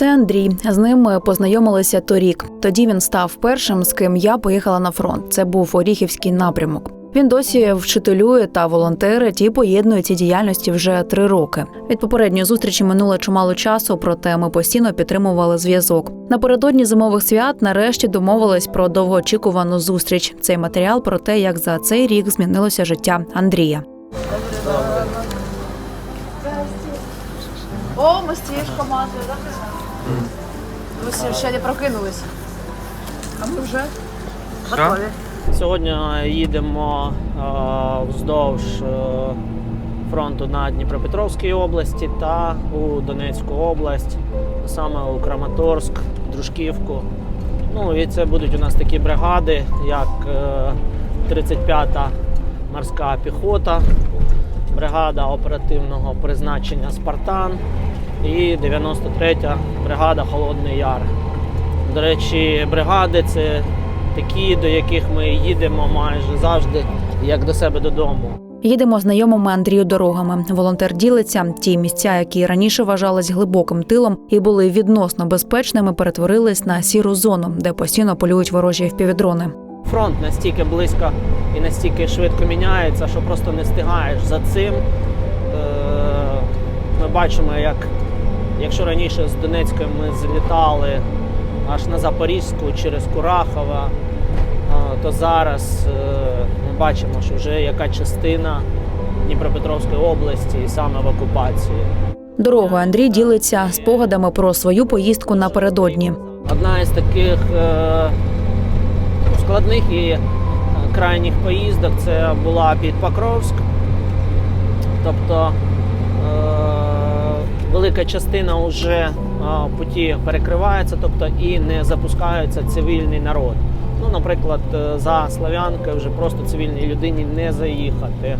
Це Андрій. З ним ми познайомилися торік. Тоді він став першим, з ким я поїхала на фронт. Це був Оріхівський напрямок. Він досі вчителює та волонтерить і поєднує ці діяльності вже три роки. Від попередньої зустрічі минуло чимало часу, проте ми постійно підтримували зв'язок. Напередодні зимових свят нарешті домовились про довгоочікувану зустріч. Цей матеріал про те, як за цей рік змінилося життя Андрія. О, ми з цією ж командою, Ми ще не прокинулись. А ми вже готові. Сьогодні їдемо е, вздовж е, фронту на Дніпропетровській області та у Донецьку область, саме у Краматорськ, Дружківку. Ну і це будуть у нас такі бригади, як е, 35-та морська піхота, бригада оперативного призначення Спартан і 93-я бригада Холодний Яр. До речі, бригади це такі, до яких ми їдемо майже завжди, як до себе додому. Їдемо знайомими Андрію дорогами. Волонтер ділиться. Ті місця, які раніше вважались глибоким тилом і були відносно безпечними, перетворились на сіру зону, де постійно полюють ворожі впівдрони. Фронт настільки близько і настільки швидко міняється, що просто не встигаєш за цим. Е, Ми бачимо, як якщо раніше з Донецької ми злітали аж на Запорізьку через Курахова, то зараз е, ми бачимо, що вже яка частина Дніпропетровської області і саме в окупації. Дорогою Андрій ділиться спогадами про свою поїздку напередодні. Одна із таких е, складних і е, крайніх поїздок це була під Покровськ. Тобто велика частина вже е, путі перекривається, тобто і не запускається цивільний народ. Ну, наприклад, е, за Слав'янкою вже просто цивільній людині не заїхати.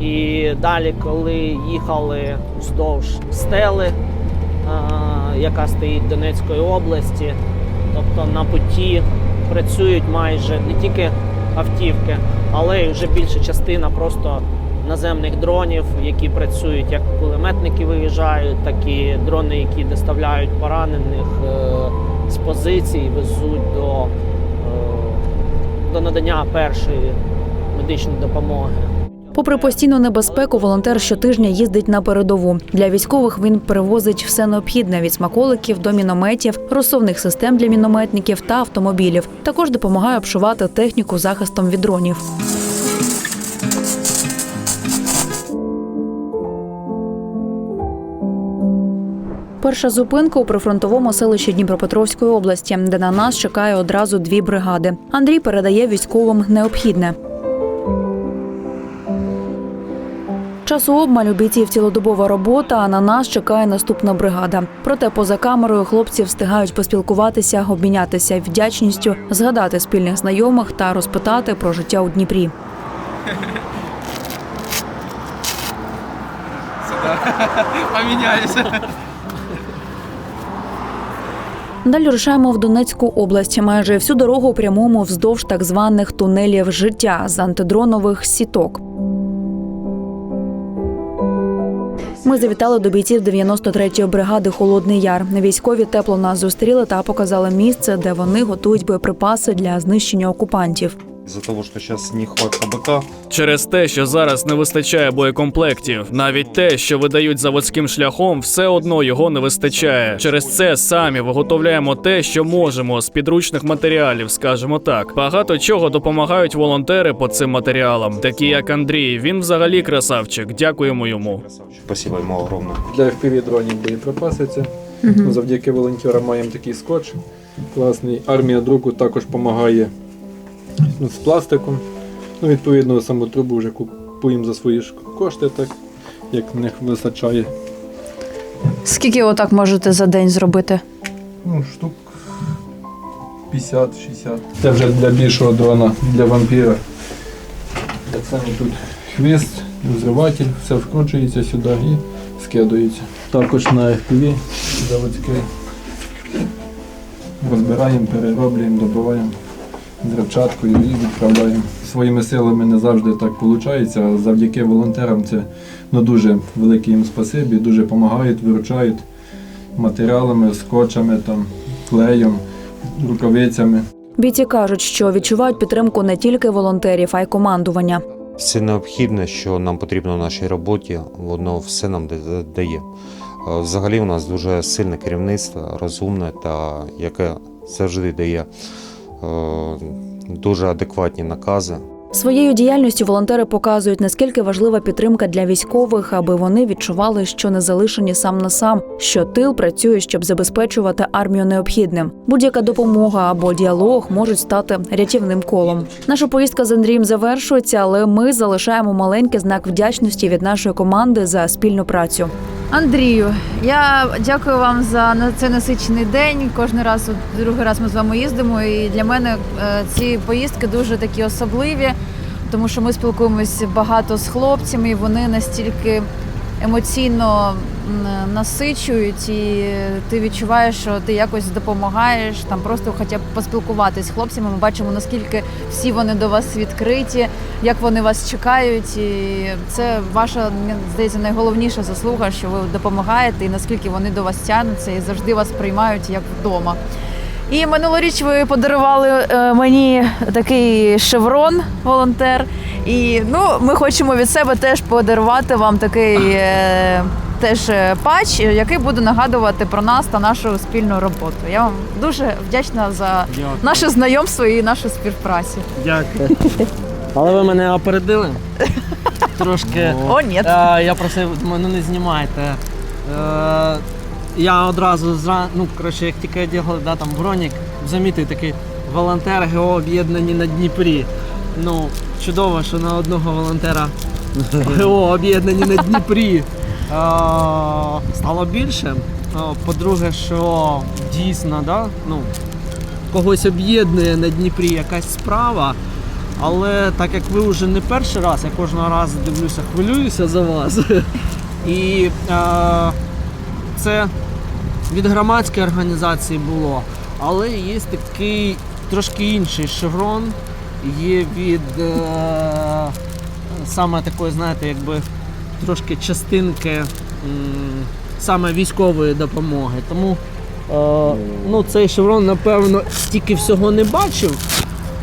І далі, коли їхали вздовж стели, е, яка стоїть Донецької області, тобто на путі працюють майже не тільки автівки, але й вже більша частина просто наземних дронів, які працюють як кулеметники виїжджають, так і дрони, які доставляють поранених е, з позицій, везуть до, е, до надання першої медичної допомоги. Попри постійну небезпеку, волонтер щотижня їздить на передову. Для військових він перевозить все необхідне від смаколиків до мінометів, розсувних систем для мінометників та автомобілів. Також допомагає обшивати техніку захистом від дронів. Перша зупинка у прифронтовому селищі Дніпропетровської області, де на нас чекає одразу дві бригади. Андрій передає військовим необхідне. Часу обмаль у бійців цілодобова робота, а на нас чекає наступна бригада. Проте поза камерою хлопці встигають поспілкуватися, обмінятися вдячністю, згадати спільних знайомих та розпитати про життя у Дніпрі. Поміняюся. Далі рушаємо в Донецьку область. Майже всю дорогу прямуємо вздовж так званих тунелів життя з антидронових сіток. Ми завітали до бійців 93-ї бригади Холодний Яр. Військові тепло нас зустріли та показали місце, де вони готують боєприпаси для знищення окупантів. Из-за того, что сейчас нехватка БК, Через те, що зараз не вистачає боєкомплектів, навіть те, що видають заводським шляхом, все одно його не вистачає. Через це самі виготовляємо те, що можемо з підручних матеріалів, скажімо так. Багато чого допомагають волонтери по цим матеріалам, такі як Андрій. Він взагалі красавчик. Дякуємо йому. красавчик. Спасибо ему огромное. Для FPV дронів боєприпаси це. Завдяки волонтерам маємо такий скотч класний. Армія друку також допомагає з пластиком. Ну, відповідно, саму трубу вже купуємо за свої ж кошти, так як в них вистачає. Скільки отак можете за день зробити? Ну, штук 50-60. Це вже для більшого дрона, для вампіра. Так само тут хвіст, взриватель, все вкручується сюди і скидується. Також на FPV заводський. Розбираємо, перероблюємо, добиваємо взривчаткою і відправляємо. Своїми силами не завжди так виходить, а завдяки волонтерам це ну, дуже велике їм спасибі, дуже допомагають, виручають. матеріалами, скотчами, там, клеєм, рукавицями. Бійці кажуть, що відчувають підтримку не тільки волонтерів, а й командування. Все необхідне, що нам потрібно в нашій роботі, воно все нам да- дає. Е, Взагалі у нас дуже сильне керівництво, розумне та яке завжди дає дуже адекватні накази. Своєю діяльністю волонтери показують, наскільки важлива підтримка для військових, аби вони відчували, що не залишені сам на сам, що тил працює, щоб забезпечувати армію необхідним. Будь-яка допомога або діалог можуть стати рятівним колом. Наша поїздка з Андрієм завершується, але ми залишаємо маленький знак вдячності від нашої команди за спільну працю. Андрію, я дякую вам за цей насичений день. Кожен раз, другий раз ми з вами їздимо. І для мене е, ці поїздки дуже такі особливі, тому що ми спілкуємося багато з хлопцями, і вони настільки емоційно насичують, і ти відчуваєш, що ти якось допомагаєш, там просто хоча б поспілкуватись з хлопцями. Ми бачимо, наскільки всі вони до вас відкриті, як вони вас чекають. І це ваша здається найголовніша заслуга, що ви допомагаєте, і наскільки вони до вас тягнуться і завжди вас приймають як вдома. І минулоріч ви подарували е, мені такий шеврон, волонтер. І ну, ми хочемо від себе теж подарувати вам такий е, теж е, патч, який буде нагадувати про нас та нашу спільну роботу. Я вам дуже вдячна за наше знайомство і нашу співпрацю. Дякую. Але ви мене опередили. Трошки. О, ні. Я просив, мене не знімайте. Я одразу зра... ну, коротше, як тільки одягли, да, там бронік, замітив такий волонтер ГО об'єднані на Дніпрі. Ну, чудово, що на одного волонтера ГО об'єднані на Дніпрі стало більше. По-друге, що дійсно, да, ну, когось об'єднує на Дніпрі якась справа. Але так як ви вже не перший раз, я кожного разу дивлюся, хвилююся за вас. І е, це від громадської організації було. Але є такий трошки інший шеврон. Є від е, саме такої, знаєте, якби трошки частинки м, саме військової допомоги. Тому е, ну, цей шеврон, напевно, стільки всього не бачив.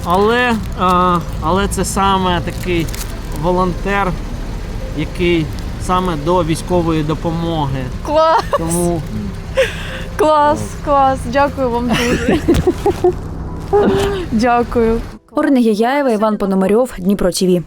Але, а, але це саме такий волонтер, який саме до військової допомоги. Клас, Тому клас, клас. Дякую вам дуже. Дякую. Орина Яяєва, Іван Пономарьов, Дніпро ТІВІ.